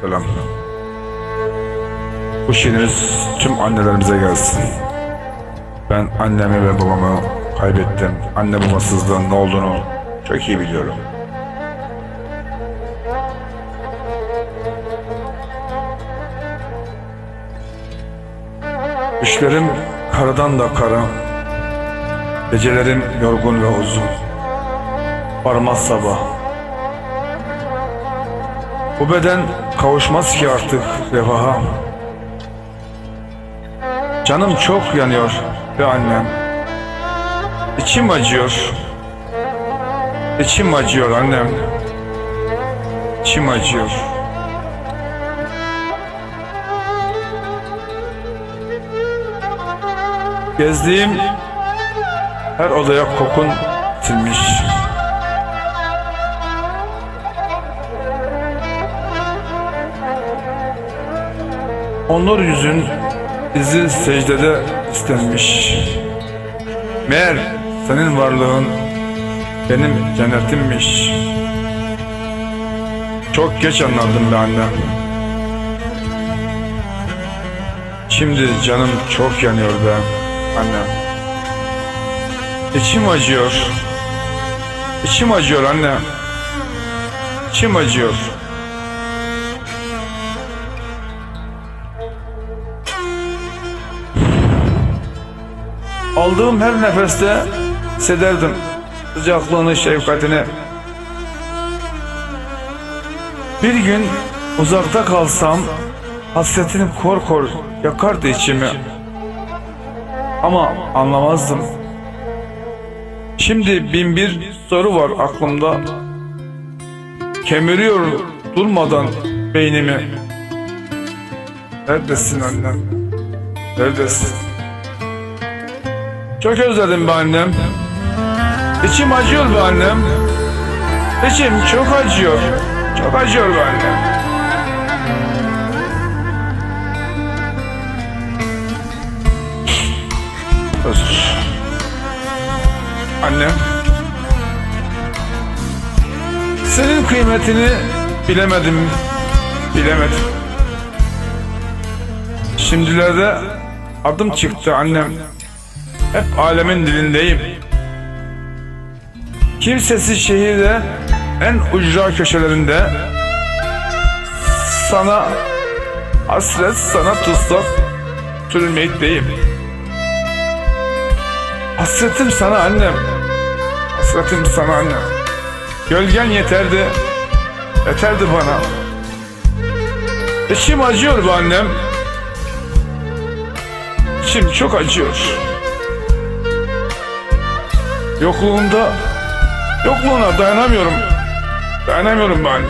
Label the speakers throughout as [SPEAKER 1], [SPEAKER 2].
[SPEAKER 1] Selam. Bu şiiriniz tüm annelerimize gelsin. Ben annemi ve babamı kaybettim. Anne babasızlığın ne olduğunu çok iyi biliyorum. Düşlerim karadan da kara. Gecelerim yorgun ve uzun. Varmaz sabah. Bu beden kavuşmaz ki artık refaha. Canım çok yanıyor ve annem. İçim acıyor. İçim acıyor annem. İçim acıyor. Gezdiğim her odaya kokun silmiş. Onur yüzün izi secdede istenmiş. Meğer senin varlığın benim cennetimmiş. Çok geç anladım be annem. Şimdi canım çok yanıyor be annem. İçim acıyor. İçim acıyor anne. İçim acıyor. Aldığım her nefeste hissederdim sıcaklığını, şefkatini. Bir gün uzakta kalsam hasretin kor kor yakardı içimi. Ama anlamazdım. Şimdi bin bir soru var aklımda. Kemiriyor durmadan beynimi. Neredesin annem? Neredesin? Çok özledim be annem. İçim acıyor be annem. İçim çok acıyor. Çok acıyor be annem. Özür. Annem. Senin kıymetini bilemedim. Bilemedim. Şimdilerde adım çıktı annem. Hep alemin dilindeyim. Kimsesiz şehirde en ucra köşelerinde sana hasret sana tutsak sürülmeyikteyim. Hasretim sana annem. Hasretim sana annem. Gölgen yeterdi. Yeterdi bana. İçim acıyor bu annem. İçim çok acıyor. Yokluğunda Yokluğuna dayanamıyorum. Dayanamıyorum ben.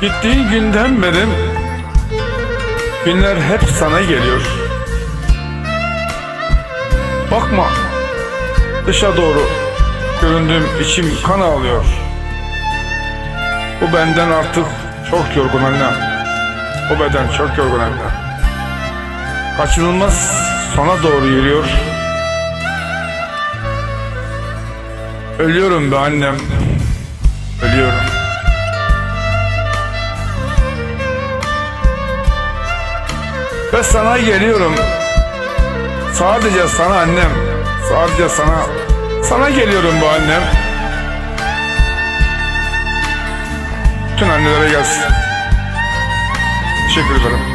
[SPEAKER 1] Gittiğin günden beri günler hep sana geliyor. Bakma dışa doğru göründüğüm içim kan ağlıyor. Bu benden artık çok yorgun annem. Bu beden çok yorgun annem. Kaçınılmaz sona doğru yürüyor. Ölüyorum be annem. Ölüyorum. Ve sana geliyorum. Sadece sana annem. Sadece sana. Sana geliyorum bu annem. Bütün annelere gelsin. Teşekkür ederim.